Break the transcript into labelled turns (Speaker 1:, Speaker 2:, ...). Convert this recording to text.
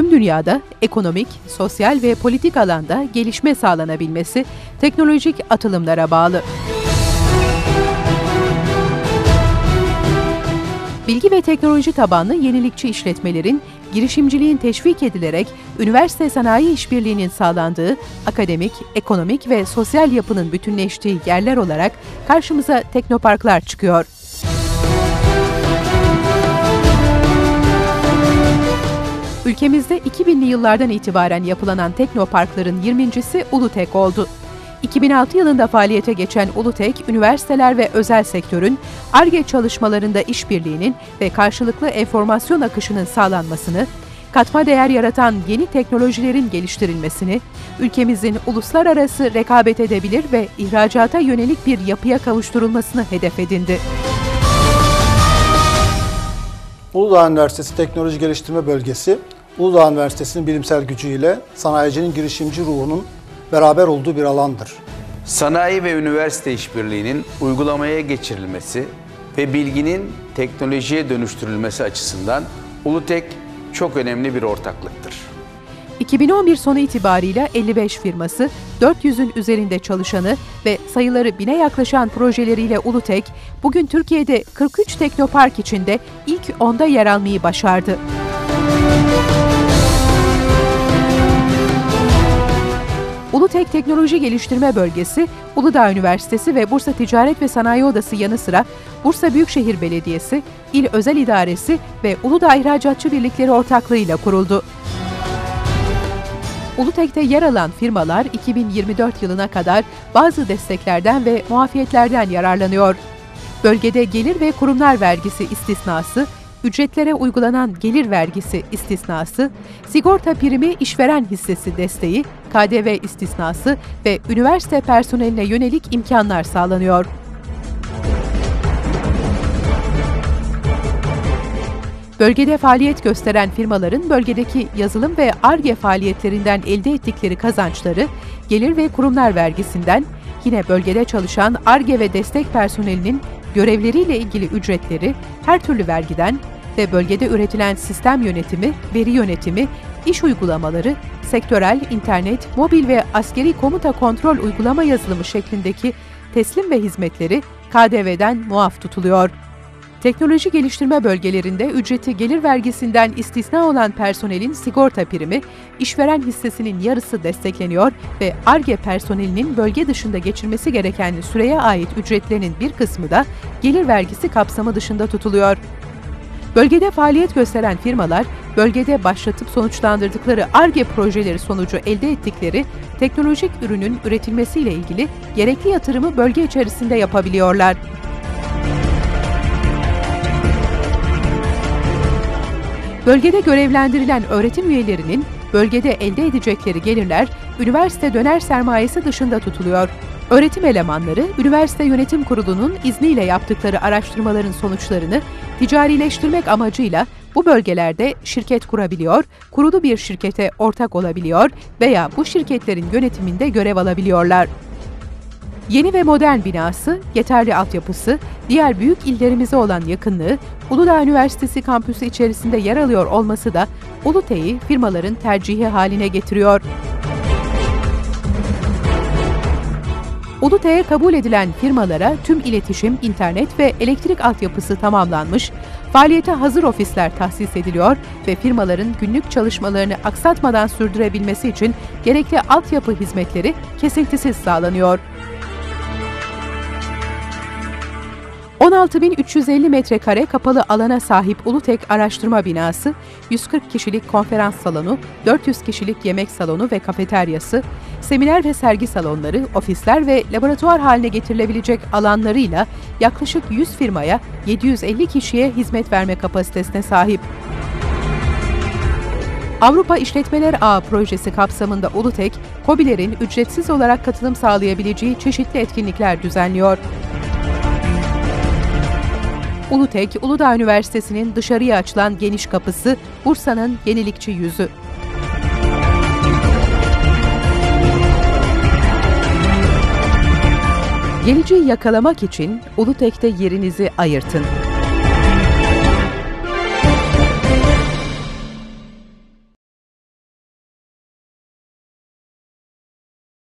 Speaker 1: tüm dünyada ekonomik, sosyal ve politik alanda gelişme sağlanabilmesi teknolojik atılımlara bağlı. Bilgi ve teknoloji tabanlı yenilikçi işletmelerin girişimciliğin teşvik edilerek üniversite sanayi işbirliğinin sağlandığı akademik, ekonomik ve sosyal yapının bütünleştiği yerler olarak karşımıza teknoparklar çıkıyor. Ülkemizde 2000'li yıllardan itibaren yapılanan teknoparkların 20.si Ulutek oldu. 2006 yılında faaliyete geçen Ulutek, üniversiteler ve özel sektörün ARGE çalışmalarında işbirliğinin ve karşılıklı enformasyon akışının sağlanmasını, katma değer yaratan yeni teknolojilerin geliştirilmesini, ülkemizin uluslararası rekabet edebilir ve ihracata yönelik bir yapıya kavuşturulmasını hedef edindi.
Speaker 2: Uludağ Üniversitesi Teknoloji Geliştirme Bölgesi, Uludağ Üniversitesi'nin bilimsel gücüyle sanayicinin girişimci ruhunun beraber olduğu bir alandır.
Speaker 3: Sanayi ve üniversite işbirliğinin uygulamaya geçirilmesi ve bilginin teknolojiye dönüştürülmesi açısından Ulutek çok önemli bir ortaklıktır.
Speaker 1: 2011 sonu itibariyle 55 firması, 400'ün üzerinde çalışanı ve sayıları bine yaklaşan projeleriyle Ulutek, bugün Türkiye'de 43 teknopark içinde ilk onda yer almayı başardı. Ulutek Teknoloji Geliştirme Bölgesi, Uludağ Üniversitesi ve Bursa Ticaret ve Sanayi Odası yanı sıra Bursa Büyükşehir Belediyesi, İl Özel İdaresi ve Uludağ İhracatçı Birlikleri ortaklığıyla kuruldu. Ulutek'te yer alan firmalar 2024 yılına kadar bazı desteklerden ve muafiyetlerden yararlanıyor. Bölgede gelir ve kurumlar vergisi istisnası, ücretlere uygulanan gelir vergisi istisnası, sigorta primi işveren hissesi desteği, KDV istisnası ve üniversite personeline yönelik imkanlar sağlanıyor. Bölgede faaliyet gösteren firmaların bölgedeki yazılım ve ARGE faaliyetlerinden elde ettikleri kazançları gelir ve kurumlar vergisinden, yine bölgede çalışan ARGE ve destek personelinin görevleriyle ilgili ücretleri her türlü vergiden ve bölgede üretilen sistem yönetimi, veri yönetimi, iş uygulamaları, sektörel, internet, mobil ve askeri komuta kontrol uygulama yazılımı şeklindeki teslim ve hizmetleri KDV'den muaf tutuluyor. Teknoloji geliştirme bölgelerinde ücreti gelir vergisinden istisna olan personelin sigorta primi, işveren hissesinin yarısı destekleniyor ve ARGE personelinin bölge dışında geçirmesi gereken süreye ait ücretlerinin bir kısmı da gelir vergisi kapsamı dışında tutuluyor. Bölgede faaliyet gösteren firmalar, bölgede başlatıp sonuçlandırdıkları ARGE projeleri sonucu elde ettikleri teknolojik ürünün üretilmesiyle ilgili gerekli yatırımı bölge içerisinde yapabiliyorlar. Bölgede görevlendirilen öğretim üyelerinin bölgede elde edecekleri gelirler üniversite döner sermayesi dışında tutuluyor. Öğretim elemanları, üniversite yönetim kurulunun izniyle yaptıkları araştırmaların sonuçlarını ticarileştirmek amacıyla bu bölgelerde şirket kurabiliyor, kurulu bir şirkete ortak olabiliyor veya bu şirketlerin yönetiminde görev alabiliyorlar. Yeni ve modern binası, yeterli altyapısı, diğer büyük illerimize olan yakınlığı, Uludağ Üniversitesi kampüsü içerisinde yer alıyor olması da Ulute'yi firmaların tercihi haline getiriyor. Ulute'ye kabul edilen firmalara tüm iletişim, internet ve elektrik altyapısı tamamlanmış, faaliyete hazır ofisler tahsis ediliyor ve firmaların günlük çalışmalarını aksatmadan sürdürebilmesi için gerekli altyapı hizmetleri kesintisiz sağlanıyor. 16.350 metrekare kapalı alana sahip Ulutek Araştırma Binası, 140 kişilik konferans salonu, 400 kişilik yemek salonu ve kafeteryası, seminer ve sergi salonları, ofisler ve laboratuvar haline getirilebilecek alanlarıyla yaklaşık 100 firmaya 750 kişiye hizmet verme kapasitesine sahip. Avrupa İşletmeler Ağı projesi kapsamında Ulutek, KOBİ'lerin ücretsiz olarak katılım sağlayabileceği çeşitli etkinlikler düzenliyor. Ulutek, Uludağ Üniversitesi'nin dışarıya açılan geniş kapısı, Bursa'nın yenilikçi yüzü. Geleceği yakalamak için Ulutek'te yerinizi ayırtın.